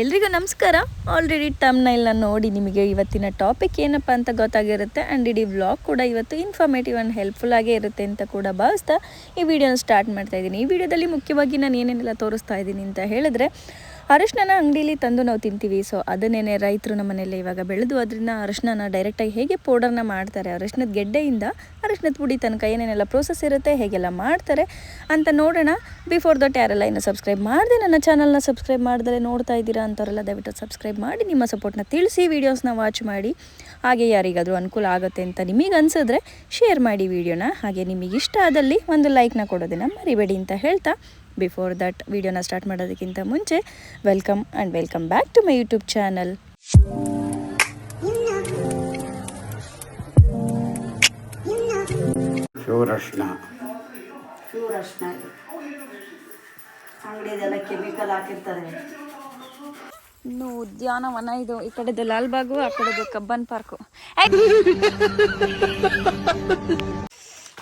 ಎಲ್ರಿಗೂ ನಮಸ್ಕಾರ. ಆಲ್ರೆಡಿ ಟಮ್ನೈಲ್ನ ನೋಡಿ ನಿಮಗೆ ಇವತ್ತಿನ ಟಾಪಿಕ್ ಏನಪ್ಪ ಅಂತ ಗೊತ್ತಾಗಿರುತ್ತೆ ಆ್ಯಂಡ್ ಇಡೀ ವ್ಲಾಗ್ ಕೂಡ ಇವತ್ತು ಇನ್ಫಾರ್ಮೇಟಿವ್ ಆ್ಯಂಡ್ ಹೆಲ್ಪ್ಫುಲ್ ಆಗೇ ಇರುತ್ತೆ ಅಂತ ಕೂಡ ಭಾವಿಸ್ತಾ ಈ ವಿಡಿಯೋನ ಸ್ಟಾರ್ಟ್ ಮಾಡ್ತಾ ಇದ್ದೀನಿ. ಈ ವಿಡಿಯೋದಲ್ಲಿ ಮುಖ್ಯವಾಗಿ ನಾನು ಏನೇನೆಲ್ಲ ತೋರಿಸ್ತಾ ಇದ್ದೀನಿ ಅಂತ ಹೇಳಿದ್ರೆ ಅರಿಶಿನ ಅಂಗಡಿಲಿ ತಂದು ನಾವು ತಿಂತೀವಿ. ಸೊ ಅದನ್ನೇನೆ ರೈತರು ನಮ್ಮ ಮನೆಯಲ್ಲಿ ಇವಾಗ ಬೆಳೆದು, ಅದರಿಂದ ಅರಶಿನ ಡೈರೆಕ್ಟಾಗಿ ಹೇಗೆ ಪೌಡರ್ನ ಮಾಡ್ತಾರೆ? ಅರಶಿನದ ಗೆಡ್ಡೆಯಿಂದ ಅರಶಿನದ ಪುಡಿ ತನಕ ಏನೇನೆಲ್ಲ ಪ್ರೋಸೆಸ್ ಇರುತ್ತೆ, ಹೇಗೆಲ್ಲ ಮಾಡ್ತಾರೆ ಅಂತ ನೋಡೋಣ. ಬಿಫೋರ್ ದಟ್ ಯಾರೆಲ್ಲ ಇನ್ನು ಸಬ್ಸ್ಕ್ರೈಬ್ ಮಾಡಿದೆ ನನ್ನ ಚಾನಲ್ನ ಸಬ್ಸ್ಕ್ರೈಬ್ ಮಾಡಿದ್ರೆ ನೋಡ್ತಾ ಇದ್ದೀರಾ ಅಂತವರೆಲ್ಲ ದಯವಿಟ್ಟು ಸಬ್ಸ್ಕ್ರೈಬ್ ಮಾಡಿ, ನಿಮ್ಮ ಸಪೋರ್ಟ್ನ ತಿಳಿಸಿ ವೀಡಿಯೋಸ್ನ ವಾಚ್ ಮಾಡಿ. ಹಾಗೆ ಯಾರಿಗಾದರೂ ಅನುಕೂಲ ಆಗುತ್ತೆ ಅಂತ ನಿಮಗೆ ಅನಿಸಿದ್ರೆ ಶೇರ್ ಮಾಡಿ ವಿಡಿಯೋನ ಹಾಗೆ ನಿಮಗೆ ಇಷ್ಟ ಆದಲ್ಲಿ ಒಂದು ಲೈಕ್ನ ಕೊಡೋದನ್ನು ಮರಿಬೇಡಿ ಅಂತ ಹೇಳ್ತಾ. ಬಿಫೋರ್ ದಟ್ ವಿಡಿಯೋನ ಸ್ಟಾರ್ಟ್ ಮಾಡೋದಕ್ಕಿಂತ ಮುಂಚೆ welcome and welcome back to my YouTube channel ಶಿವರಶ್ನ. Pure ಅರ್ಶಿನ ಅಂಗಡಿದೆಲ್ಲ ಕೆಮಿಕಲ್ ಹಾಕಿರ್ತಾರೆ. ಇನ್ನು ಉದ್ಯಾನವನ ಇದು ಈ ಕಡೆದು ಲಾಲ್ಬಾಗು ಆ ಕಡೆದು ಕಬ್ಬನ್ ಪಾರ್ಕು.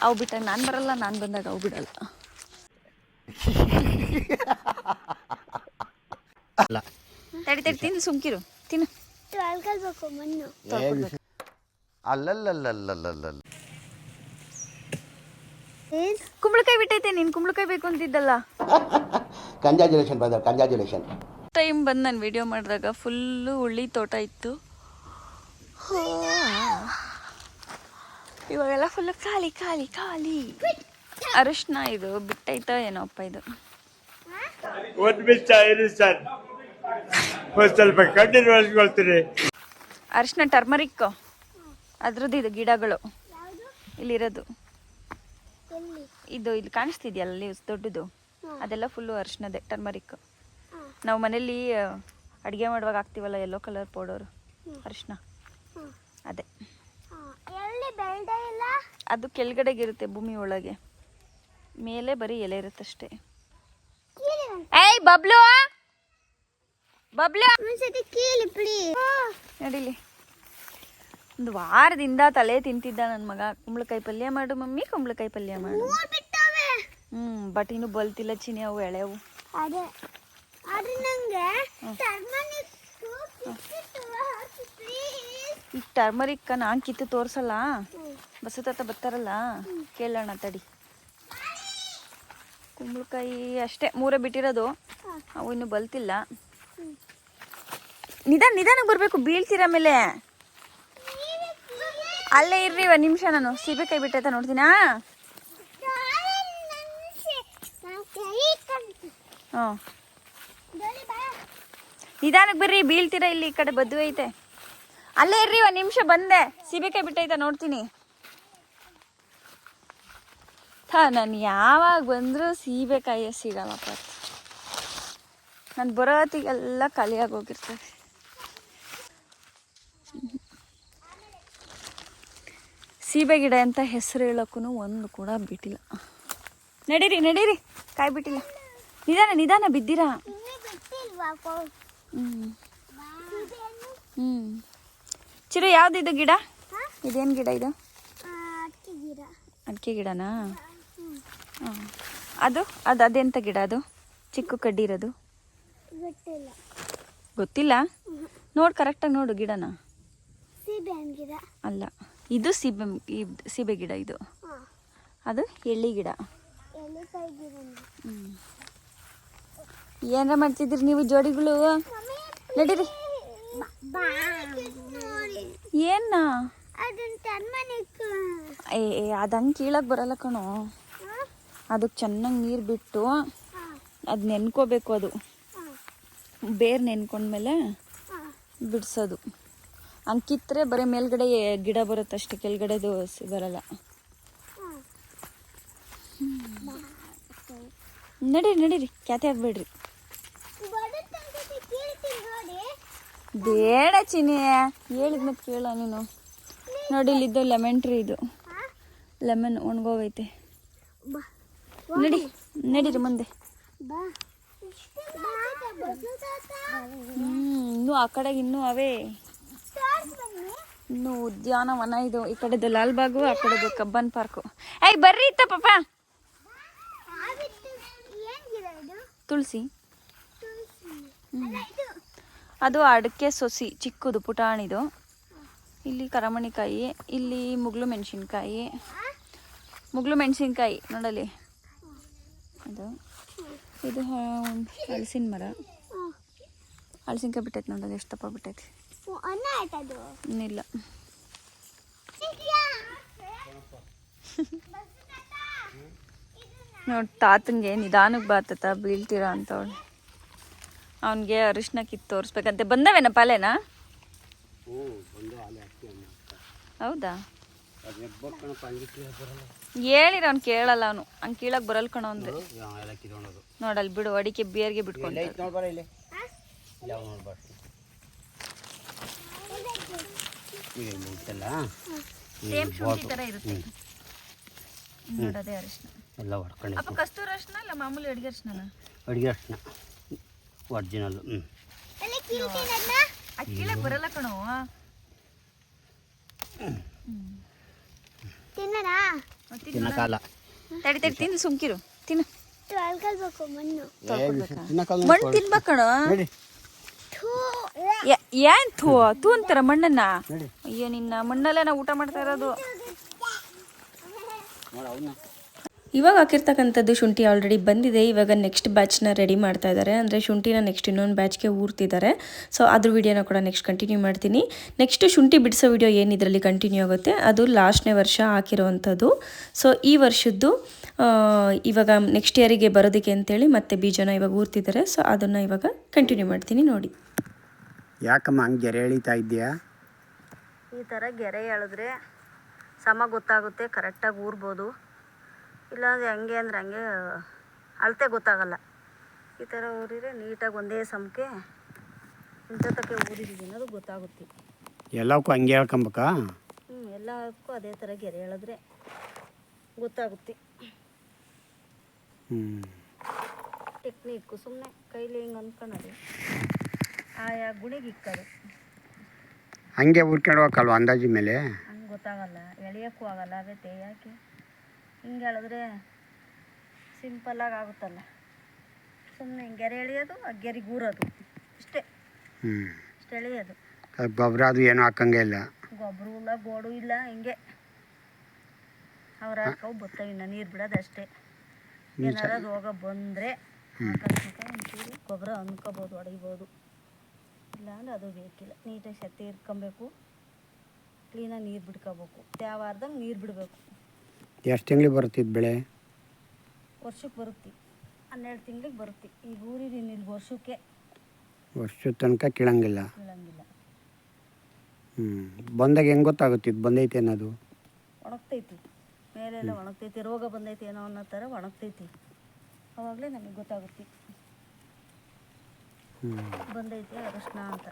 ಅವು ಬಿಟ್ಟಾಗ ನಾನು ಬರಲ್ಲ ನಾನು ಬಂದಾಗ ಅವು ಬಿಡಲ್ಲ. ಅಲ್ಲ. ತಡಿ ತಡಿ ತಿನ್ನು ಸುಮ್ಕಿರು. ತಿನ್ನು. ಅಳ್ಕೊಳ್ಬೇಕು ಮಣ್ಣು. ಅಲ್ಲಲ್ಲಲ್ಲಲ್ಲಲ್ಲಲ್ಲ ಕುಂಬಳಕಾಯಿ ಬಿಟ್ಟೈತೆ ನೀನು ಕುಂಬಳಕಾಯಿ ಬೇಕು ಅಂತಿದ್ದಲ್ಲ. ಕಂಜಾಜುಲೇಷನ್ ಬ್ರದರ್ ಕಂಜಾಜುಲೇಷನ್ ಟೈಮ್ ಬಂದು ನಾನು ವಿಡಿಯೋ ಮಾಡಿದಾಗ ಫುಲ್ಲು ಉಳ್ಳಿ ತೋಟ ಇತ್ತು. ಇವಾಗೆಲ್ಲ ಫುಲ್ಲು ಖಾಲಿ ಖಾಲಿ ಖಾಲಿ. ಅರಿಶಿನ ಇದು ಬಿಟ್ಟೈತೋ ಏನೋಪ್ಪ ಇದು. ಒಂದು ಮಿಸ್ ಇರಿ ಸರ್ ಒಂದು ಸ್ವಲ್ಪ ಕಣ್ಣೀರು ಒಳಸ್ಕೊಳ್ತೀರಿ ಅರಿಶಿನ ಟರ್ಮರಿಕ್. ಅದ್ರದ್ದು ಇದು ಗಿಡಗಳು. ಇಲ್ಲಿರೋದು. ಇದು ಇಲ್ಲಿ ಕಾಣಿಸ್ತಿದ್ಯಲ್ಲ ಲೀವ್ಸ್ ದೊಡ್ಡದು. ಅದೆಲ್ಲ ಫುಲ್ಲು ಅರಿಶಿನದೆ ಟರ್ಮರಿಕ್. ನಾವು ಮನೇಲಿ ಅಡುಗೆ ಮಾಡುವಾಗ ಹಾಕ್ತೀವಲ್ಲ ಎಲ್ಲೋ ಕಲರ್ ಪೌಡರ್ ಅರಿಶಿನ ಅದೇ. ಅದು ಕೆಳಗಡೆಗೆ ಕೆಳಗಡೆಗಿರುತ್ತೆ ಭೂಮಿ ಒಳಗೆ. ಮೇಲೆ ಬರೀ ಎಲೆ ಇರುತ್ತಷ್ಟೇ. ಏಯ್ ಬಬ್ಲು. ಬಬ್ಲು. ಒಂದ್ಸತಿ ಕೀಳಿ ಪ್ಲೀಸ್ ನಡಿಲಿ. ಒಂದು ವಾರದಿಂದ ತಲೆ ತಿಂತಿದ್ದ ನನ್ನ ಮಗ. ಕುಂಬಳಕಾಯಿ ಪಲ್ಯ ಮಾಡು ಮಮ್ಮಿ ಕುಂಬಳಕಾಯಿ ಪಲ್ಯ ಮಾಡು. ಹ್ಞೂ ಬಟ್ ಇನ್ನು ಬಲ್ತಿಲ್ಲ ಚಿನಿ ಅವು ಎಳೆವು. ಅದೇ. ಆದ್ರೆ ನಂಗೆ ಟರ್ಮರಿಕ್ ನಾನು ಕಿತ್ತು ತೋರ್ಸಲ್ಲ? ಬಸತಾತ ತಾತ ಬರ್ತಾರಲ್ಲ? ಕೇಳೋಣ ತಡಿ. ಕುಂಬಳಕಾಯಿ ಅಷ್ಟೇ. ಮೂರೇ ಬಿಟ್ಟಿರೋದು. ಅವು ಇನ್ನು ಬಲ್ತಿಲ್ಲ. ನಿಧಾನ ನಿಧಾನಕ್ಕೆ ಬರಬೇಕು. ಬೀಳ್ತೀರ ಮೇಲೆ ಅಲ್ಲೇ ಇರ್ರಿ ಒಂದು ನಿಮಿಷ ನಾನು. ಸೀಬೆಕಾಯಿ ಬಿಟ್ಟೈತ ನೋಡ್ತೀನಾ ಹ್ಞೂ ನಿಧಾನಕ್ಕೆ ಬರ್ರಿ ಬೀಳ್ತೀರಾ ಇಲ್ಲಿ ಈ ಕಡೆ ಬದ್ದು ಐತೆ? ಅಲ್ಲೇ ಇರ್ರಿ ಒಂದು ನಿಮಿಷ ಬಂದೆ. ಸೀಬೆಕಾಯಿ ಬಿಟ್ಟೈತ ನೋಡ್ತೀನಿ. ಥಾ ನಾನು ಯಾವಾಗ ಬಂದರೂ ಸೀಬೆಕಾಯಿ ಸಿಗಲ್ಲಪ್ಪ ನಾನು ಬರೋತ್ತಿಗೆಲ್ಲ ಖಾಲಿಯಾಗಿ ಹೋಗಿರ್ತವೆ ಸೀಬೆ ಗಿಡ ಅಂತ ಹೆಸರು ಹೇಳೋಕ್ಕೂ ಒಂದು ಕೂಡ ಬಿಟ್ಟಿಲ್ಲ. ನಡೀರಿ ನಡೀರಿ. ಕಾಯಿ ಬಿಟ್ಟಿಲ್ಲ. ನಿಧಾನ ನಿಧಾನ ಬಿದ್ದೀರಾ? ಹ್ಞೂ ಹ್ಞೂ ಚಿರು ಯಾವುದಿದು ಗಿಡ? ಇದೇನು ಗಿಡ ಇದು? ಅಡಿಕೆ ಗಿಡನಾ? ಹಾಂ ಅದು? ಅದು ಅದೆಂತ ಗಿಡ ಅದು? ಚಿಕ್ಕ ಕಡ್ಡಿ ಇರೋದು? ಗೊತ್ತಿಲ್ಲ. ನೋಡು ಕರೆಕ್ಟಾಗಿ ನೋಡು ಗಿಡನ. ಅಲ್ಲ ಇದು ಸೀಬೆ ಸೀಬೆ ಗಿಡ ಇದು. ಅದು ಎಳ್ಳಿ ಗಿಡ. ಏನಾರ ಮಾಡ್ತಿದ್ರಿ ನೀವು ಜೋಡಿಗಳು? ನಡೀರಿ. ಏನ? ಏ ಹಂಗೆ ಕೀಳಕ್ಕೆ ಬರಲ್ಲ ಕಣೋ. ಅದಕ್ಕೆ ಚೆನ್ನಾಗಿ ನೀರು ಬಿಟ್ಟು ಅದು ನೆನ್ಕೋಬೇಕು ಅದು. ಬೇರು ನೆನ್ಕೊಂಡ್ಮೇಲೆ ಬಿಡಿಸೋದು. ಹಂಗೆ ಕಿತ್ತರೆ ಬರೀ ಮೇಲ್ಗಡೆ ಗಿಡ ಬರುತ್ತೆ ಅಷ್ಟೇ ಕೆಳಗಡೆದು ಬರಲ್ಲ. ನಡೀರಿ ನಡೀರಿ ಕ್ಯಾತೆ ಆಗ್ಬೇಡ್ರಿ. ಬೇಡ ಚಿನಿ ಹೇಳಿದ್ನ ಕೇಳ ನೀನು. ನೋಡಿ, ಇಲ್ಲಿದ್ದು ಲೆಮನ್ ಟ್ರೀ ಇದು. ಲೆಮನ್ ಒಣಗೋಗೈತೆ. ನಡಿ ನಡೀರಿ ಮುಂದೆ. ಇನ್ನೂ ಆ ಕಡೆ ಇನ್ನೂ ಅವೇ. ಇನ್ನು ಉದ್ಯಾನವನ ಇದು ಈ ಕಡೆದು ಲಾಲ್ಬಾಗು ಆ ಕಡೆದು ಕಬ್ಬನ್ ಪಾರ್ಕು. ಏಯ್ ಬರ್ರಿ ಇತ್ತ ಪಾಪ. ತುಳಸಿ. ಅದು ಅಡಿಕೆ ಸೊಸಿ ಚಿಕ್ಕದು ಪುಟಾಣಿದು. ಇಲ್ಲಿ ಕರಮಣಿಕಾಯಿ ಇಲ್ಲಿ ಮುಗ್ಲು ಮೆಣಸಿನ್ಕಾಯಿ. ಮುಗ್ಲು ಮೆಣಸಿನ್ಕಾಯಿ ನೋಡಲಿ ಅದು ಇದು ಹಲಸಿನ ಮರ. ಹಲಸಿನ್ಕಾಯಿ ಬಿಟ್ಟೈತೆ ನೋಡೋದು ಎಷ್ಟು ದಪ್ಪ ಬಿಟ್ಟೈತಿ. ಇನ್ನಿಲ್ಲ. ನೋಡಿ ತಾತಂಗೆ ನಿಧಾನಕ್ಕೆ ಬಾತತ ಬೀಳ್ತೀರಾ ಅಂತವಳು. ಅವನಿಗೆ ಅರಿಶಿನ ಕಿತ್ತು ತೋರಿಸ್ಬೇಕಂತೆ. ಬಂದವೇನಪ್ಪ ಪಾಲೆನಾ ಹೌದಾ? ಹೇಳಿರ ಅವ್ನು ಕೇಳಲ್ಲ ಅವನು. ಹಂಗೆ ಕೀಳಕ್ ಬರಲ್ ಕಣ ಅಂದ್ರೆ ನೋಡಲ್ ಬಿಡು ಅಡಿಕೆ ಬಿಯರ್ಗೆ ಬಿಟ್ಕೊಂಡು. ನೋಡೋದೇ ಅರಿಶಿನ ಎಲ್ಲ ಹೊಡ್ಕೊಂಡು. ಅಪ್ಪ ಕಸ್ತೂರಿ ಅರಿಶಿನ ಇಲ್ಲ ಮಾಮೂಲಿ ಅಡಿಗೆ ಅರಿಶಿನ ಅಡುಗೆ ಅಷ್ಟನ್ನ ಒರ್ಜಿನಲ್ಲು ಹ್ಞೂ ಅದು ಬರಲ್ಲ ಕಣೋ. ತಿನ್ನರಾ ತಿನ್ನಕಾಲ ತಡಿ ತಡಿ ತಿಂದು ಸುಮ್ಕಿರು. ತಿನ್ನು. ತೊಳ್ಕೊಳ್ಬೇಕು? ಮಣ್ಣು ತಿನ್ನಕಾಲ ಮಣ್ಣು ತಿನ್ಬೇಕು ಕಣೋ. ನೋಡಿ. ಥೂ ಏನ್ ಥೂ? ತೂ ಅಂತಾರ ಮಣ್ಣನ್ನ? ಅಯ್ಯೋ ನಿನ್ನ ಮಣ್ಣಲ್ಲೇ ನಾವು ಊಟ ಮಾಡ್ತಾ ಇರೋದು? ಇವಾಗ ಹಾಕಿರ್ತಕ್ಕಂಥದ್ದು ಶುಂಠಿ ಆಲ್ರೆಡಿ ಬಂದಿದೆ. ಇವಾಗ ನೆಕ್ಸ್ಟ್ ಬ್ಯಾಚ್ನ ರೆಡಿ ಮಾಡ್ತಾ ಇದ್ದಾರೆ ಅಂದರೆ ಶುಂಠಿನ ನೆಕ್ಸ್ಟ್ ಇನ್ನೊಂದು ಬ್ಯಾಚ್ಗೆ ಊರ್ತಿದ್ದಾರೆ ಸೊ ಅದ್ರ ವಿಡಿಯೋನ ಕೂಡ ನೆಕ್ಸ್ಟ್ ಕಂಟಿನ್ಯೂ ಮಾಡ್ತೀನಿ. ನೆಕ್ಸ್ಟ್ ಶುಂಠಿ ಬಿಡಿಸೋ ವಿಡಿಯೋ ಏನು ಇದರಲ್ಲಿ ಕಂಟಿನ್ಯೂ ಆಗುತ್ತೆ? ಅದು ಲಾಸ್ಟ್ನೇ ವರ್ಷ ಹಾಕಿರೋವಂಥದ್ದು. ಸೊ ಈ ವರ್ಷದ್ದು ಆ, ಇವಾಗ ನೆಕ್ಸ್ಟ್ ಇಯರಿಗೆ ಬರೋದಕ್ಕೆ ಅಂತೇಳಿ ಮತ್ತೆ ಬೀಜನ ಇವಾಗ ಊರ್ತಿದ್ದಾರೆ ಸೊ ಅದನ್ನು ಇವಾಗ ಕಂಟಿನ್ಯೂ ಮಾಡ್ತೀನಿ ನೋಡಿ. ಯಾಕಮ್ಮ ಹಂಗೆ ಗೆರೆ ಎಳಿತಾ ಇದೆಯಾ ಈ ಥರ ಗೆರೆ ಎಳೆದ್ರೆ ಸಮ ಗೊತ್ತಾಗುತ್ತೆ ಕರೆಕ್ಟಾಗಿ ಊರ್ಬೋದು. ಇಲ್ಲಾಂದರೆ ಹಂಗೆ ಅಂದ್ರೆ ಹಂಗೆ ಅಳತೆ ಗೊತ್ತಾಗಲ್ಲ. ಈ ಥರ ಊರಿದ್ರೆ ನೀಟಾಗಿ ಒಂದೇ ಸಮಕ್ಕೆ ಇಂಥತಕ್ಕೆ ಊರಿದ್ದೀವಿ ಅನ್ನೋದು ಗೊತ್ತಾಗುತ್ತೆ. ಎಲ್ಲಕ್ಕೂ ಹಂಗೆ ಹೇಳ್ಕೊಬೇಕಾ? ಹ್ಞೂ ಎಲ್ಲಕ್ಕೂ ಅದೇ ಥರ ಗೆರೆ ಹೇಳಿದ್ರೆ ಗೊತ್ತಾಗುತ್ತೆ. ಹ್ಞೂ ಟೆಕ್ನಿಕ್ಕು ಸುಮ್ಮನೆ ಕೈಲಿ ಹಿಂಗೆ ಅಂದ್ಕೊಳ್ಳೋದು ಆಯಾ ಗುಣಿಗೆ ಇಕ್ಕೋದು. ಹಂಗೆ ಊರ್ಕೊಂಡು ಹೋಗಲ್ವ ಅಂದಾಜಿ ಮೇಲೆ? ಹಂಗೆ ಗೊತ್ತಾಗಲ್ಲ ಎಳೆಯೋಕ್ಕೂ ಆಗಲ್ಲ ಅದೇ ಯಾಕೆ ಹಿಂಗೆ ಹೇಳಿದ್ರೆ ಸಿಂಪಲ್ಲಾಗಿ ಆಗುತ್ತಲ್ಲ. ಸುಮ್ಮನೆ ಹಿಂಗೆ ಗೆರೆ ಎಳೆಯೋದು ಆ ಗೆರೆಗೆ ಊರೋದು ಇಷ್ಟೇ. ಹ್ಞೂ ಇಷ್ಟು ಎಳೆಯೋದು. ಗೊಬ್ಬರ ಅದು ಏನು ಹಾಕಂಗೆ ಇಲ್ಲ. ಗೊಬ್ಬರ ಇಲ್ಲ ಗೋಡು ಇಲ್ಲ ಹಿಂಗೆ. ಅವ್ರು ಹಾಕವು ಬರ್ತವೆ ಇನ್ನು ನೀರು ಬಿಡೋದು ಅಷ್ಟೇ. ಏನಾರ ರೋಗ ಬಂದರೆ ಒಂಚೂರು ಗೊಬ್ಬರ ಅನ್ಕೋಬೋದು ಹೊಡಿಬೋದು ಇಲ್ಲಾಂದ್ರೆ ಅದು ಬೇಕಿಲ್ಲ. ನೀಟಾಗಿ ಶಕ್ತಿ ಇರ್ಕೊಬೇಕು ಕ್ಲೀನಾಗಿ ನೀರು ಬಿಡ್ಕೋಬೇಕು ತ್ಯಾವಾರ್ದಂಗೆ ನೀರು ಬಿಡಬೇಕು. ಎಷ್ಟು ತಿಂಗ್ಳಿಗೆ ಬರುತ್ತಿದ್ದು ಬೆಳೆ? ವರ್ಷಕ್ಕೆ ಬರುತ್ತೆ. ಹನ್ನೆರಡು ತಿಂಗಳಿಗೆ ಬರುತ್ತೆ. ಈಗ ಊರಿನ ಇಲ್ಲಿ ವರ್ಷಕ್ಕೆ. ವರ್ಷದ ತನಕ ಕೀಳಂಗಿಲ್ಲ. ಬೀಳಂಗಿಲ್ಲ ಹ್ಞೂ ಬಂದಾಗ ಹೆಂಗೆ ಗೊತ್ತಾಗುತ್ತೆ ಇದು ಬಂದೈತೆ ಅನ್ನೋದು? ಒಣಗ್ತೈತಿ. ಮೇಲೆಲ್ಲ ಒಣಗ್ತೈತಿ. ರೋಗ ಬಂದೈತಿ ಏನೋ ಅನ್ನೋ ಥರ ಒಣಗ್ತೈತಿ. ಅವಾಗಲೇ ನಮಗೆ ಗೊತ್ತಾಗುತ್ತೆ. ಹ್ಞೂ ಬಂದೈತಿ ಅರಿಶಿನ ಅಂತ.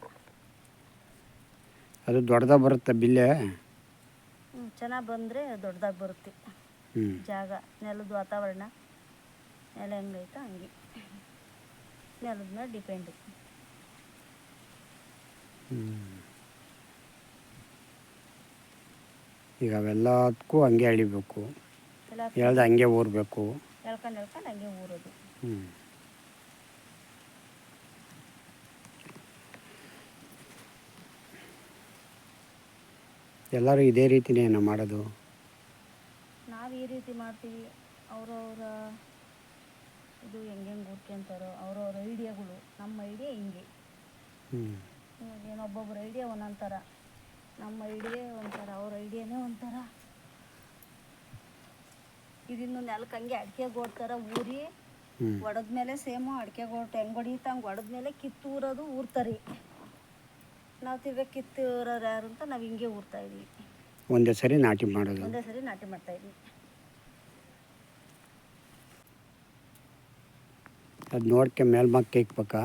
ಅದು ದೊಡ್ಡದಾಗ ಬರುತ್ತೆ ಬಿಲ್ಲೆ? ಹ್ಞೂ ಚೆನ್ನಾಗಿ ಬಂದರೆ ದೊಡ್ಡದಾಗಿ ಬರುತ್ತೆ. ಜಾಗ ನೆಲದ ವಾತಾವರಣ ನೆಲ ಹೆಂಗೈತೆ ಹಂಗೆ. ನೆಲದ ಮೇಲೆ ಡಿಪೆಂಡು ಈಗ ಅವೆಲ್ಲದಕ್ಕೂ ಹಂಗೆ ಅಳಿಬೇಕು. ಎಳ್ದು ಹಂಗೆ ಊರಬೇಕು. ಎಳ್ಕೊಂಡು ಎಳ್ಕೊಂಡು ಹಂಗೆ ಊರೋದು. ಹ್ಞೂ ಎಲ್ಲರೂ ಇದೇ ರೀತಿನೇ ಏನೋ ಮಾಡೋದು? ಈ ರೀತಿ ಮಾಡ್ತೀವಿ. ಅವರವರ ಇದು ಹೆಂಗೆ ಹೆಂಗೆ ಊರ್ಕೊಂತಾರೋ ಅವ್ರವ್ರ ಐಡಿಯಾಗಳು ನಮ್ಮ ಐಡಿಯಾ ಹಿಂಗೆ. ಹ್ಞೂ ಇವಾಗ ಏನೋ ಒಬ್ಬೊಬ್ರ ಐಡಿಯಾ ಒಂದೊಂದು ಥರ ನಮ್ಮ ಐಡಿಯಾ ಒಂಥರ ಅವ್ರ ಐಡಿಯಾನೇ ಒಂಥರ. ಇದಿನ್ನು ನೆಲಕ್ಕೆ ಹಂಗೆ ಅಡಿಕೆ ಗೋಡ್ ಥರ ಊರಿ ಒಡೆದ್ಮೇಲೆ ಸೇಮು ಅಡಿಕೆ ಗೋಟ್ ಹೆಂಗೆ ಹೊಡಿಯುತ್ತೆ ಹಂಗೆ ಹೊಡೆದ್ಮೇಲೆ ಕಿತ್ತೂರೋದು ಊರ್ತಾರೆ. ನಾವು ಕಿತ್ತು ಊರೋರು ಯಾರು ಅಂತ ನಾವು ಹಿಂಗೆ ಊರ್ತಾ ಇದೀವಿ. ಒಂದೇ ಸರಿ ನಾಟಿ ಮಾಡೋದು. ಒಂದೇ ಸರಿ ನಾಟಿ ಮಾಡ್ತಾ ಇದೀವಿ. ಅದು ನೋಡ್ಕೆ ಮೇಲ್ಮಕ್ಕೆ ಇಕ್ಬೇಕಾ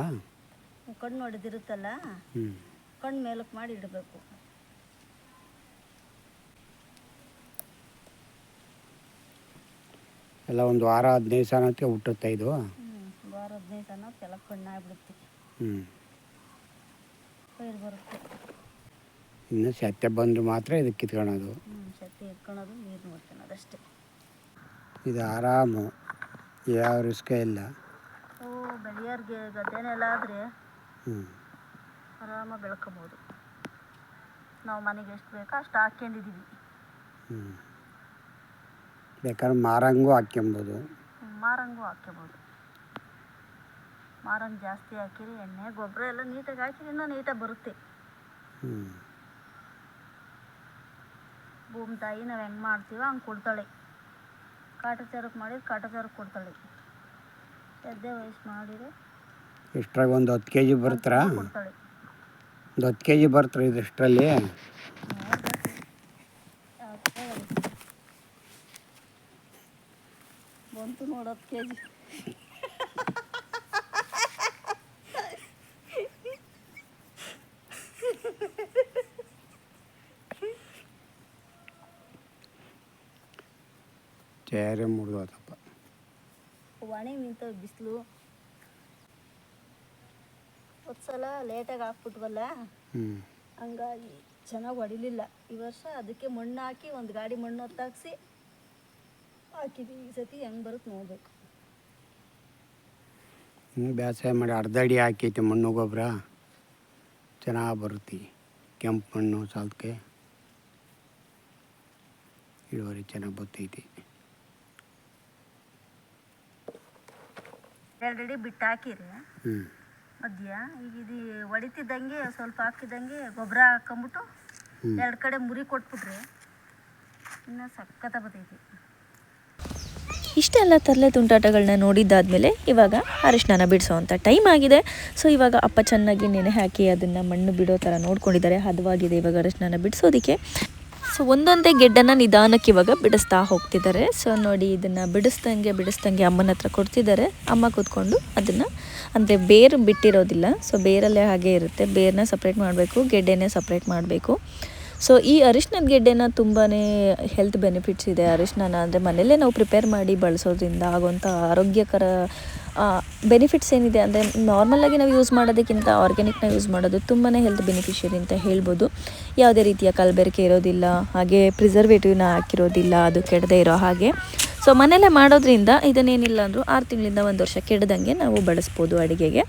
ಕಣ್ಣು ನೋಡಿದಿರುತ್ತಲ್ಲ? ಹ್ಞೂ ಕಣ್ಣು ಮೇಲಕ್ಕೆ ಮಾಡಿ ಇಡಬೇಕು. ಎಲ್ಲ ಒಂದು ವಾರ ಹದಿನೈದು ಅಂತ ಹುಟ್ಟುತ್ತೆ ಇದು? ವಾರ ಹದಿನೈದು ಸಲ ಎಲ್ಲ ಕಣ್ಣು ಆಗ್ಬಿಡುತ್ತೆ. ಹ್ಞೂ ಪೈರು ಬರುತ್ತೆ. ಇನ್ನು ಸತ್ಯ ಬಂದು ಮಾತ್ರ ಇದಕ್ಕೆ ಕಿತ್ಕೊಳೋದು ಸತ್ಯ ಇಟ್ಕೊಳೋದು ನೀರು ನೋಡ್ಕೊಳೋದು ಅಷ್ಟೇ. ಇದು ಆರಾಮು ಯಾವ ರಿಸ್ಕ ಇಲ್ಲ. ಓ ಬೆಳೆಯೋರ್ಗೆ ಗದ್ದೆನೆಲ್ಲ ಆದರೆ ಆರಾಮಾಗಿ ಬೆಳ್ಕೊಬೋದು. ನಾವು ಮನೆಗೆ ಎಷ್ಟು ಬೇಕೋ ಅಷ್ಟು ಹಾಕ್ಕೊಂಡಿದ್ದೀವಿ. ಬೇಕಾದ್ರೆ ಮಾರಂಗೂ ಹಾಕ್ಕೊಬೋದು ಮಾರಂಗೂ ಹಾಕ್ಕೊಬೋದು ಮಾರಂಗ್ ಜಾಸ್ತಿ ಹಾಕಿರಿ ಎಣ್ಣೆ ಗೊಬ್ಬರ ಎಲ್ಲ ನೀಟಾಗಿ ಹಾಕಿರಿ ಇನ್ನೂ ನೀಟಾಗಿ ಬರುತ್ತೆ. ಭೂಮಿ ತಾಯಿ ನಾವು ಹೆಂಗೆ ಮಾಡ್ತೀವೋ ಹಂಗೆ ಕೊಡ್ತಾಳೆ. ಕಾಟಾಚಾರಕ್ಕೆ ಮಾಡಿದ್ರೆ ಕಾಟಾಚಾರಕ್ಕೆ ಕೊಡ್ತಾಳೆ. ಇಷ್ಟ್ರಾಗ ಒಂದು ಹತ್ತು ಕೆ ಜಿ ಬರ್ತೀರಾ? ಒಂದು ಹತ್ತು ಕೆ ಜಿ ಬರ್ತೀರ ಇದಿಷ್ಟರಲ್ಲಿ ಬಂತು ನೋಡೋದು ಕೆ ಜಿ ಚೇರೆ ಮುರಿದೋತಪ್ಪ ನಿಂತವೆ ಬಿಸಿಲು. ಸಲ ಲೇಟಾಗಿ ಹಾಕ್ಬಿಟ್ವಲ್ಲ? ಹಂಗಾಗಿ ಚೆನ್ನಾಗಿ ಹೊಡಿಲಿಲ್ಲ. ಈ ವರ್ಷ ಅದಕ್ಕೆ ಮಣ್ಣು ಹಾಕಿ ಒಂದು ಗಾಡಿ ಮಣ್ಣು ಹೊತ್ತಾಕ್ಸಿ ಹಾಕಿದ್ದೀವಿ ಈ ಸತಿ ಹೆಂಗೆ ಬರುತ್ತೆ ನೋಡ್ಬೇಕು. ಬೇಸಾಯ ಮಾಡಿ ಅರ್ಧ ಅಡಿ ಹಾಕೈತಿ ಮಣ್ಣು ಗೊಬ್ಬರ ಚೆನ್ನಾಗಿ ಬರುತ್ತೆ ಕೆಂಪು ಮಣ್ಣು ಸಾಲ್ಕೆ ಇಳುವರಿ ಚೆನ್ನಾಗಿ ಬರ್ತೈತಿ. ಎರಡು ಅಡಿ ಬಿಟ್ಟು ಹಾಕಿರಿ ಮಧ್ಯ ಈಗ ಇದು ಹೊಡಿತಿದ್ದಂಗೆ ಸ್ವಲ್ಪ ಹಾಕಿದಂಗೆ ಗೊಬ್ಬರ ಹಾಕೊಂಬಿಟ್ಟು ಎರಡು ಕಡೆ ಮುರಿ ಕೊಟ್ಬಿಟ್ರಿ ಇನ್ನು ಸಖತ್ತ ಬರ್ತೈತಿ ಇಷ್ಟೆಲ್ಲ ತರಲೆ ತುಂಟಾಟಗಳನ್ನ ನೋಡಿದ್ದಾದ್ಮೇಲೆ ಇವಾಗ ಅರಿಶಿನ ಬಿಡಿಸೋವಂಥ ಟೈಮ್ ಆಗಿದೆ. ಸೊ ಇವಾಗ ಅಪ್ಪ ಚೆನ್ನಾಗಿ ನೆನೆ ಹಾಕಿ ಅದನ್ನು ಮಣ್ಣು ಬಿಡೋ ಥರ ನೋಡ್ಕೊಂಡಿದ್ದಾರೆ. ಹದವಾಗಿದೆ ಇವಾಗ ಅರಿಶಿನ ಬಿಡಿಸೋದಕ್ಕೆ. ಸೊ ಒಂದೊಂದೇ ಗೆಡ್ಡನ್ನು ನಿಧಾನಕ್ಕೆ ಇವಾಗ ಬಿಡಿಸ್ತಾ ಹೋಗ್ತಿದ್ದಾರೆ. ಸೊ ನೋಡಿ ಇದನ್ನು ಬಿಡಿಸ್ದಂಗೆ ಬಿಡಿಸ್ದಂಗೆ ಅಮ್ಮನ ಹತ್ರ ಕೊಡ್ತಿದ್ದಾರೆ. ಅಮ್ಮ ಕೂತ್ಕೊಂಡು ಅದನ್ನು, ಅಂದರೆ ಬೇರು ಬಿಟ್ಟಿರೋದಿಲ್ಲ. ಸೊ ಬೇರಲ್ಲೇ ಹಾಗೆ ಇರುತ್ತೆ. ಬೇರನ್ನ ಸಪ್ರೇಟ್ ಮಾಡಬೇಕು, ಗೆಡ್ಡೆನೇ ಸಪ್ರೇಟ್ ಮಾಡಬೇಕು. ಸೊ ಈ ಅರಿಶಿನದ ಗೆಡ್ಡೆನ ತುಂಬಾ ಹೆಲ್ತ್ ಬೆನಿಫಿಟ್ಸ್ ಇದೆ ಅರಿಶಿನ ಅಂದರೆ ಮನೆಯಲ್ಲೇ ನಾವು ಪ್ರಿಪೇರ್ ಮಾಡಿ ಬಳಸೋದ್ರಿಂದ ಆಗುವಂಥ ಆರೋಗ್ಯಕರ ಬೆನಿಫಿಟ್ಸ್ ಏನಿದೆ ಅಂದರೆ ನಾರ್ಮಲಾಗಿ ನಾವು ಯೂಸ್ ಮಾಡೋದಕ್ಕಿಂತ ಆರ್ಗ್ಯಾನಿಕ್ನ ಯೂಸ್ ಮಾಡೋದು ತುಂಬಾ ಹೆಲ್ತ್ ಬೆನಿಫಿಷಿಯರಿ ಅಂತ ಹೇಳ್ಬೋದು. ಯಾವುದೇ ರೀತಿಯ ಕಲಬೆರಕೆ ಇರೋದಿಲ್ಲ, ಹಾಗೆ ಪ್ರಿಸರ್ವೇಟಿವ್ನ ಹಾಕಿರೋದಿಲ್ಲ, ಅದು ಕೆಡದೇ ಇರೋ ಹಾಗೆ. ಸೊ ಮನೆಯಲ್ಲೇ ಮಾಡೋದ್ರಿಂದ ಇದನ್ನೇನಿಲ್ಲ ಅಂದರೂ ಆರು ತಿಂಗಳಿಂದ ಒಂದು ವರ್ಷ ಕೆಡದಂಗೆ ನಾವು ಬಳಸ್ಬೋದು ಅಡುಗೆಗೆ.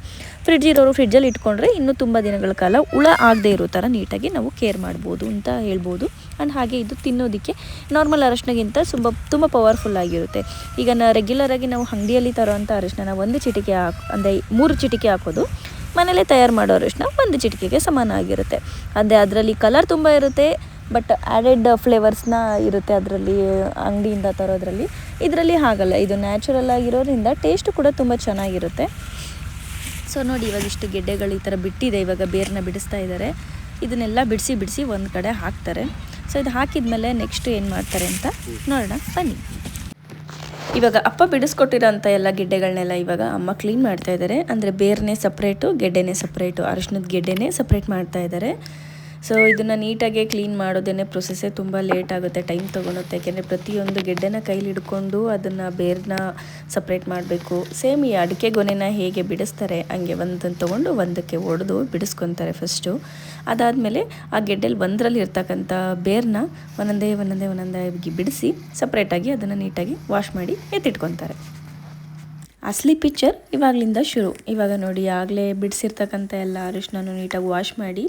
ಫ್ರಿಡ್ಜ್ ಇರೋರು ಫ್ರಿಡ್ಜಲ್ಲಿ ಇಟ್ಕೊಂಡ್ರೆ ಇನ್ನೂ ತುಂಬ ದಿನಗಳ ಕಾಲ ಹುಳ ಆಗದೆ ಇರೋ ಥರ ನೀಟಾಗಿ ನಾವು ಕೇರ್ ಮಾಡ್ಬೋದು ಅಂತ ಹೇಳ್ಬೋದು. ಆ್ಯಂಡ್ ಹಾಗೆ ಇದು ತಿನ್ನೋದಕ್ಕೆ ನಾರ್ಮಲ್ ಅರಶಿನಗಿಂತ ತುಂಬ ತುಂಬ ಪವರ್ಫುಲ್ ಆಗಿರುತ್ತೆ. ಈಗ ನಾ ರೆಗ್ಯುಲರಾಗಿ ನಾವು ಅಂಗಡಿಯಲ್ಲಿ ತರೋವಂಥ ಅರಶಿನ ಒಂದು ಚಿಟಿಕೆ ಹಾಕ್, ಅಂದರೆ ಮೂರು ಚಿಟಿಕೆ ಹಾಕೋದು. ಮನೆಯಲ್ಲೇ ತಯಾರು ಮಾಡೋ ಅರಶಿನ ಒಂದು ಚಿಟಿಕೆಗೆ ಸಮಾನ ಆಗಿರುತ್ತೆ. ಅಂದರೆ ಅದರಲ್ಲಿ ಕಲರ್ ತುಂಬ ಇರುತ್ತೆ ಬಟ್ ಆ್ಯಡೆಡ್ ಫ್ಲೇವರ್ಸ್ನ ಇರುತ್ತೆ ಅದರಲ್ಲಿ, ಅಂಗಡಿಯಿಂದ ತರೋದ್ರಲ್ಲಿ. ಇದರಲ್ಲಿ ಹಾಗಲ್ಲ, ಇದು ನ್ಯಾಚುರಲ್ ಆಗಿರೋದ್ರಿಂದ ಟೇಸ್ಟು ಕೂಡ ತುಂಬ ಚೆನ್ನಾಗಿರುತ್ತೆ. ಸೊ ನೋಡಿ, ಇವಾಗ ಇಷ್ಟು ಗೆಡ್ಡೆಗಳು ಈ ಥರ ಬಿಟ್ಟಿದೆ. ಇವಾಗ ಬೇರನ್ನ ಬಿಡಿಸ್ತಾ ಇದ್ದಾರೆ. ಇದನ್ನೆಲ್ಲ ಬಿಡಿಸಿ ಬಿಡಿಸಿ ಒಂದು ಕಡೆ ಹಾಕ್ತಾರೆ. ಸೊ ಇದು ಹಾಕಿದ್ಮೇಲೆ ನೆಕ್ಸ್ಟ್ ಏನು ಮಾಡ್ತಾರೆ ಅಂತ ನೋಡೋಣ. ಬನ್ನಿ. ಇವಾಗ ಅಪ್ಪ ಬಿಡಿಸ್ಕೊಟ್ಟಿರೋಂಥ ಎಲ್ಲ ಗೆಡ್ಡೆಗಳನ್ನೆಲ್ಲ ಇವಾಗ ಅಮ್ಮ ಕ್ಲೀನ್ ಮಾಡ್ತಾ ಇದ್ದಾರೆ. ಅಂದರೆ ಬೇರ್ನೇ ಸಪ್ರೇಟು ಗೆಡ್ಡೆನೇ ಸಪ್ರೇಟು ಅರಶಿನದ ಗೆಡ್ಡೆನೇ ಸಪ್ರೇಟ್ ಮಾಡ್ತಾ ಇದ್ದಾರೆ. ಸೊ ಇದನ್ನು ನೀಟಾಗಿ ಕ್ಲೀನ್ ಮಾಡೋದೇನೆ ಪ್ರೊಸೆಸ್ಸೇ ತುಂಬ ಲೇಟ್ ಆಗುತ್ತೆ ಟೈಮ್ ತೊಗೊಳುತ್ತೆ. ಯಾಕೆಂದರೆ ಪ್ರತಿಯೊಂದು ಗೆಡ್ಡೆನ ಕೈಲಿ ಹಿಡ್ಕೊಂಡು ಅದನ್ನು ಬೇರ್ನ ಸಪ್ರೇಟ್ ಮಾಡಬೇಕು. ಸೇಮ್ ಈ ಅಡಿಕೆ ಗೊನೆನ ಹೇಗೆ ಬಿಡಿಸ್ತಾರೆ, ಹಂಗೆ ಒಂದನ್ನು ತೊಗೊಂಡು ಒಂದಕ್ಕೆ ಒಡೆದು ಬಿಡಿಸ್ಕೊತಾರೆ ಫಸ್ಟು ಅದಾದಮೇಲೆ ಆ ಗೆಡ್ಡೆಲಿ ಒಂದರಲ್ಲಿ ಇರ್ತಕ್ಕಂಥ ಬೇರ್ನ ಒಂದೊಂದೇ ಒಂದೊಂದೇ ಒಂದೊಂದೇ ಬಿಡಿಸಿ ಸಪ್ರೇಟಾಗಿ ಅದನ್ನು ನೀಟಾಗಿ ವಾಶ್ ಮಾಡಿ ಎತ್ತಿಟ್ಕೊತಾರೆ. ಅಸಲಿ ಪಿಕ್ಚರ್ ಇವಾಗಲಿಂದ ಶುರು. ಇವಾಗ ನೋಡಿ, ಆಗಲೇ ಬಿಡಿಸಿರ್ತಕ್ಕಂಥ ಎಲ್ಲ ಅರಿಶಿನೂ ನೀಟಾಗಿ ವಾಶ್ ಮಾಡಿ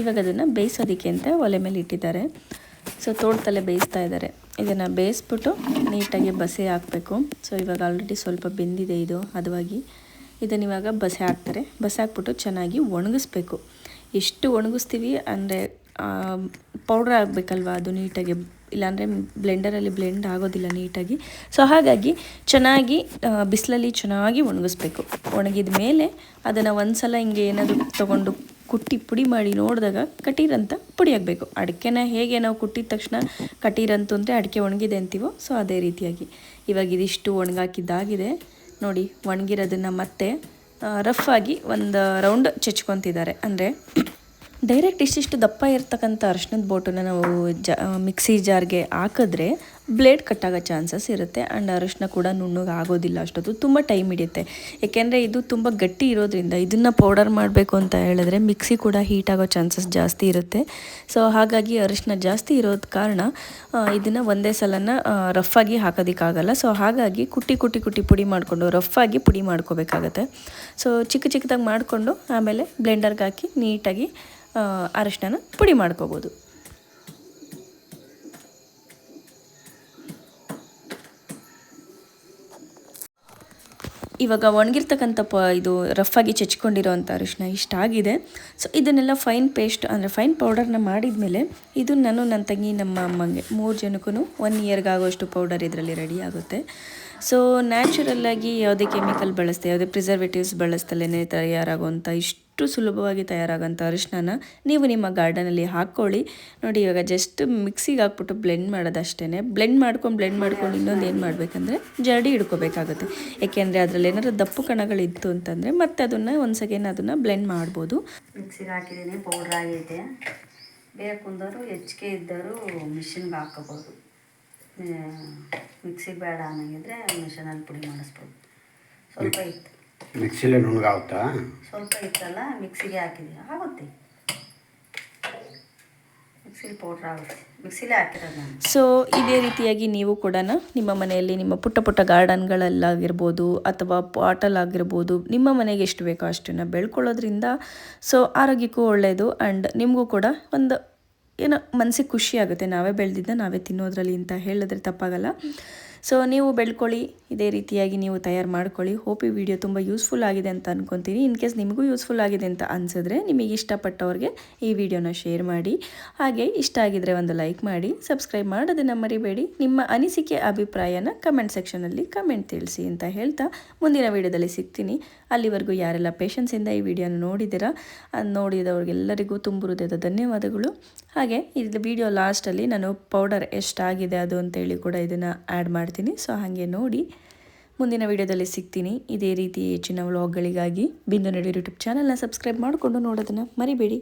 ಇವಾಗ ಅದನ್ನು ಬೇಯಿಸೋದಕ್ಕೆ ಅಂತ ಒಲೆ ಮೇಲೆ ಇಟ್ಟಿದ್ದಾರೆ. ಸೊ ತೋಟದಲ್ಲೇ ಬೇಯಿಸ್ತಾ ಇದ್ದಾರೆ. ಇದನ್ನು ಬೇಯಿಸ್ಬಿಟ್ಟು ನೀಟಾಗಿ ಬಸೆ ಹಾಕಬೇಕು. ಸೊ ಇವಾಗ ಆಲ್ರೆಡಿ ಸ್ವಲ್ಪ ಬೆಂದಿದೆ ಇದು, ಹದವಾಗಿ. ಇದನ್ನು ಇವಾಗ ಬಸೆ ಹಾಕ್ತಾರೆ. ಬಸೆ ಹಾಕ್ಬಿಟ್ಟು ಚೆನ್ನಾಗಿ ಒಣಗಿಸ್ಬೇಕು. ಎಷ್ಟು ಒಣಗಿಸ್ತೀವಿ ಅಂದರೆ ಪೌಡ್ರ್ ಆಗಬೇಕಲ್ವ ಅದು ನೀಟಾಗಿ ಇಲ್ಲಾಂದರೆ ಬ್ಲೆಂಡರಲ್ಲಿ ಬ್ಲೆಂಡ್ ಆಗೋದಿಲ್ಲ ನೀಟಾಗಿ. ಸೊ ಹಾಗಾಗಿ ಚೆನ್ನಾಗಿ ಬಿಸಿಲಲ್ಲಿ ಚೆನ್ನಾಗಿ ಒಣಗಿಸ್ಬೇಕು. ಒಣಗಿದ ಮೇಲೆ ಅದನ್ನು ಒಂದು ಸಲ ಹಿಂಗೆ ಏನಾದರೂ ತೊಗೊಂಡು ಕುಟ್ಟಿ ಪುಡಿ ಮಾಡಿ ನೋಡಿದಾಗ ಕಟೀರಂತ ಪುಡಿ ಆಗಬೇಕು. ಅಡಿಕೆನ ಹೇಗೆ ನಾವು ಕುಟ್ಟಿದ ತಕ್ಷಣ ಕಟೀರಂತು ಅಂದರೆ ಅಡಿಕೆ ಒಣಗಿದೆ ಅಂತೀವೋ ಸೊ ಅದೇ ರೀತಿಯಾಗಿ. ಇವಾಗ ಇದಿಷ್ಟು ಒಣಗಾಕಿದ್ದಾಗಿದೆ. ನೋಡಿ, ಒಣಗಿರೋದನ್ನು ಮತ್ತೆ ರಫ್ ಆಗಿ ಒಂದು ರೌಂಡ್ ಚೆಚ್ಕೊತಿದ್ದಾರೆ. ಅಂದರೆ ಡೈರೆಕ್ಟ್ ಇಷ್ಟಿಷ್ಟು ದಪ್ಪ ಇರ್ತಕ್ಕಂಥ ಅರ್ಶಿನದ ಬೋಟನ್ನು ನಾವು ಜ ಮಿಕ್ಸಿ ಜಾರ್ಗೆ ಹಾಕಿದ್ರೆ ಬ್ಲೇಡ್ ಕಟ್ಟಾಗೋ ಚಾನ್ಸಸ್ ಇರುತ್ತೆ ಆ್ಯಂಡ್ ಅರಶಿನ ಕೂಡ ನುಣ್ಣಗೆ ಆಗೋದಿಲ್ಲ ಅಷ್ಟೊತ್ತು. ತುಂಬ ಟೈಮ್ ಹಿಡಿಯುತ್ತೆ. ಏಕೆಂದರೆ ಇದು ತುಂಬ ಗಟ್ಟಿ ಇರೋದ್ರಿಂದ ಇದನ್ನು ಪೌಡರ್ ಮಾಡಬೇಕು ಅಂತ ಹೇಳಿದ್ರೆ ಮಿಕ್ಸಿ ಕೂಡ ಹೀಟ್ ಆಗೋ ಚಾನ್ಸಸ್ ಜಾಸ್ತಿ ಇರುತ್ತೆ. ಸೊ ಹಾಗಾಗಿ ಅರಶಿನ ಜಾಸ್ತಿ ಇರೋದ ಕಾರಣ ಇದನ್ನು ಒಂದೇ ಸಲನ ರಫಾಗಿ ಹಾಕೋದಕ್ಕಾಗಲ್ಲ. ಸೊ ಹಾಗಾಗಿ ಕುಟ್ಟಿ ಕುಟ್ಟಿ ಕುಟ್ಟಿ ಪುಡಿ ಮಾಡಿಕೊಂಡು ರಫಾಗಿ ಪುಡಿ ಮಾಡ್ಕೋಬೇಕಾಗತ್ತೆ. ಸೊ ಚಿಕ್ಕ ಚಿಕ್ಕದಾಗಿ ಮಾಡಿಕೊಂಡು ಆಮೇಲೆ ಬ್ಲೆಂಡರ್ಗೆ ಹಾಕಿ ನೀಟಾಗಿ ಅರಿಶಿನ ಪುಡಿ ಮಾಡ್ಕೋಬೋದು. ಇವಾಗ ಒಣಗಿರ್ತಕ್ಕಂಥ ಪ, ಇದು ರಫಾಗಿ ಚಚ್ಕೊಂಡಿರೋವಂಥ ಅರಿಶಿನ ಇಷ್ಟಾಗಿದೆ ಸೊ ಇದನ್ನೆಲ್ಲ ಫೈನ್ ಪೇಸ್ಟ್ ಅಂದರೆ ಫೈನ್ ಪೌಡರ್ನ ಮಾಡಿದ್ಮೇಲೆ ಇದು ನಾನು ನನ್ನ ತಂಗಿ, ನಮ್ಮ ಅಮ್ಮಂಗೆ ಮೂರು ಜನಕ್ಕೂ ಒನ್ ಇಯರ್ಗೆ ಆಗೋಷ್ಟು ಪೌಡರ್ ಇದರಲ್ಲಿ ರೆಡಿ ಆಗುತ್ತೆ. ಸೊ ನ್ಯಾಚುರಲ್ಲಾಗಿ ಯಾವುದೇ ಕೆಮಿಕಲ್ ಬಳಸ್ದೆ, ಯಾವುದೇ ಪ್ರಿಸರ್ವೇಟಿವ್ಸ್ ಬಳಸ್ತಲೇ ತಯಾರಾಗುವಂಥ ಇಷ್ಟು ಸುಲಭವಾಗಿ ತಯಾರಾಗೋಂಥ ಅರಿಶಿನ ನೀವು ನಿಮ್ಮ ಗಾರ್ಡನಲ್ಲಿ ಹಾಕ್ಕೊಳ್ಳಿ. ನೋಡಿ ಇವಾಗ ಜಸ್ಟ್ ಮಿಕ್ಸಿಗೆ ಹಾಕ್ಬಿಟ್ಟು ಬ್ಲೆಂಡ್ ಮಾಡೋದಷ್ಟೇ ಬ್ಲೆಂಡ್ ಮಾಡ್ಕೊಂಡು ಬ್ಲೆಂಡ್ ಮಾಡ್ಕೊಂಡು ಇನ್ನೊಂದು ಏನು ಮಾಡಬೇಕಂದ್ರೆ ಜರಡಿ ಹಿಡ್ಕೋಬೇಕಾಗುತ್ತೆ ಏಕೆಂದರೆ ಅದರಲ್ಲಿ ಏನಾದ್ರು ದಪ್ಪು ಕಣಗಳಿತ್ತು ಅಂತಂದರೆ ಮತ್ತೆ ಅದನ್ನು ಒಂದು ಸೆಕೆಂಡ್ ಅದನ್ನು ಬ್ಲೆಂಡ್ ಮಾಡ್ಬೋದು. ಮಿಕ್ಸಿಗೆ ಹಾಕಿದ್ದೀನಿ ಪೌಡ್ರ್ ಆಗೈತೆ ಬೇಕು ಅಂದವರು ಹೆಚ್ಚಿಗೆ ಇದ್ದರೂ ಮಿಷಿನ್ಗೆ ಹಾಕೋಬೋದು ಮಿಕ್ಸಿಗೆ ಬೇಡ ಅನ್ನಂಗಿದ್ರೆ ಮಿಷನಲ್ಲಿ ಪುಡಿ ಮಾಡಿಸ್ಬೋದು. ಸ್ವಲ್ಪ ಇತ್ತು ಮಿಕ್ಸಿಲೇ ನುಣ್ಣಗಾಗುತ್ತಾ? ಸ್ವಲ್ಪ ಇತ್ತಲ್ಲ ಮಿಕ್ಸಿಗೆ ಹಾಕಿದ್ದೀನಿ ಆಗುತ್ತೆ. ಮಿಕ್ಸಿಲಿ ಪೌಡ್ರ್ ಆಗುತ್ತೆ. ಮಿಕ್ಸಿಲೇ ಹಾಕಿರೋದು ನಾನು. ಸೊ ಇದೇ ರೀತಿಯಾಗಿ ನೀವು ಕೂಡ ನಿಮ್ಮ ಮನೆಯಲ್ಲಿ ನಿಮ್ಮ ಪುಟ್ಟ ಪುಟ್ಟ ಗಾರ್ಡನ್ಗಳಲ್ಲಾಗಿರ್ಬೋದು ಅಥವಾ ಪಾಟಲ್ಲಾಗಿರ್ಬೋದು ನಿಮ್ಮ ಮನೆಗೆ ಎಷ್ಟು ಬೇಕೋ ಅಷ್ಟನ್ನು ಬೆಳ್ಕೊಳ್ಳೋದ್ರಿಂದ ಸೊ ಆರೋಗ್ಯಕ್ಕೂ ಒಳ್ಳೆಯದು ಆ್ಯಂಡ್ ನಿಮಗೂ ಕೂಡ ಒಂದು ಏನೋ ಮನಸ್ಸಿಗೆ ಖುಷಿ ಆಗುತ್ತೆ. ನಾವೇ ಬೆಳೆದಿದ್ದ ನಾವೇ ತಿನ್ನೋದ್ರಲ್ಲಿ ಅಂತ ಹೇಳಿದ್ರೆ ತಪ್ಪಾಗಲ್ಲ. ಸೊ ನೀವು ಬೆಳ್ಕೊಳ್ಳಿ, ಇದೇ ರೀತಿಯಾಗಿ ನೀವು ತಯಾರು ಮಾಡ್ಕೊಳ್ಳಿ. ಹೋಪ್ ಈ ವಿಡಿಯೋ ತುಂಬ ಯೂಸ್ಫುಲ್ ಆಗಿದೆ ಅಂತ ಅನ್ಕೊತೀನಿ. ಇನ್ ಕೇಸ್ ನಿಮಗೂ ಯೂಸ್ಫುಲ್ ಆಗಿದೆ ಅಂತ ಅನಿಸಿದ್ರೆ ನಿಮಗೆ ಇಷ್ಟಪಟ್ಟವ್ರಿಗೆ ಈ ವಿಡಿಯೋನ ಶೇರ್ ಮಾಡಿ. ಹಾಗೆ ಇಷ್ಟ ಆಗಿದ್ರೆ ಒಂದು ಲೈಕ್ ಮಾಡಿ ಸಬ್ಸ್ಕ್ರೈಬ್ ಮಾಡೋದನ್ನು ಮರಿಬೇಡಿ. ನಿಮ್ಮ ಅನಿಸಿಕೆ, ಅಭಿಪ್ರಾಯನ ಕಮೆಂಟ್ ಸೆಕ್ಷನಲ್ಲಿ ಕಮೆಂಟ್ ತಿಳಿಸಿ ಅಂತ ಹೇಳ್ತಾ ಮುಂದಿನ ವಿಡಿಯೋದಲ್ಲಿ ಸಿಗ್ತೀನಿ. ಅಲ್ಲಿವರೆಗೂ ಯಾರೆಲ್ಲ ಪೇಷನ್ಸಿಂದ ಈ ವಿಡಿಯೋನ ನೋಡಿದಿರ ನೋಡಿದವ್ರಿಗೆಲ್ಲರಿಗೂ ತುಂಬ ಧನ್ಯವಾದಗಳು. ಹಾಗೆ ಇದು ವಿಡಿಯೋ ಲಾಸ್ಟಲ್ಲಿ ನಾನು ಪೌಡರ್ ಎಷ್ಟಾಗಿದೆ, ಅದು ಅಂತೇಳಿ ಕೂಡ ಇದನ್ನು ಆ್ಯಡ್ ಮಾಡ್ತೀನಿ ಸೊ ಹಾಗೆ ನೋಡಿ ಮುಂದಿನ ವಿಡಿಯೋದಲ್ಲಿ ಸಿಗ್ತೀನಿ. ಇದೇ ರೀತಿ ಹೆಚ್ಚಿನ ವ್ಲಾಗ್ಗಳಿಗಾಗಿ ಬಿಂದು ನಡಿ ಯೂಟ್ಯೂಬ್ ಚಾನಲ್ನ ಸಬ್ಸ್ಕ್ರೈಬ್ ಮಾಡಿಕೊಂಡು ನೋಡೋದನ್ನು ಮರಿಬೇಡಿ.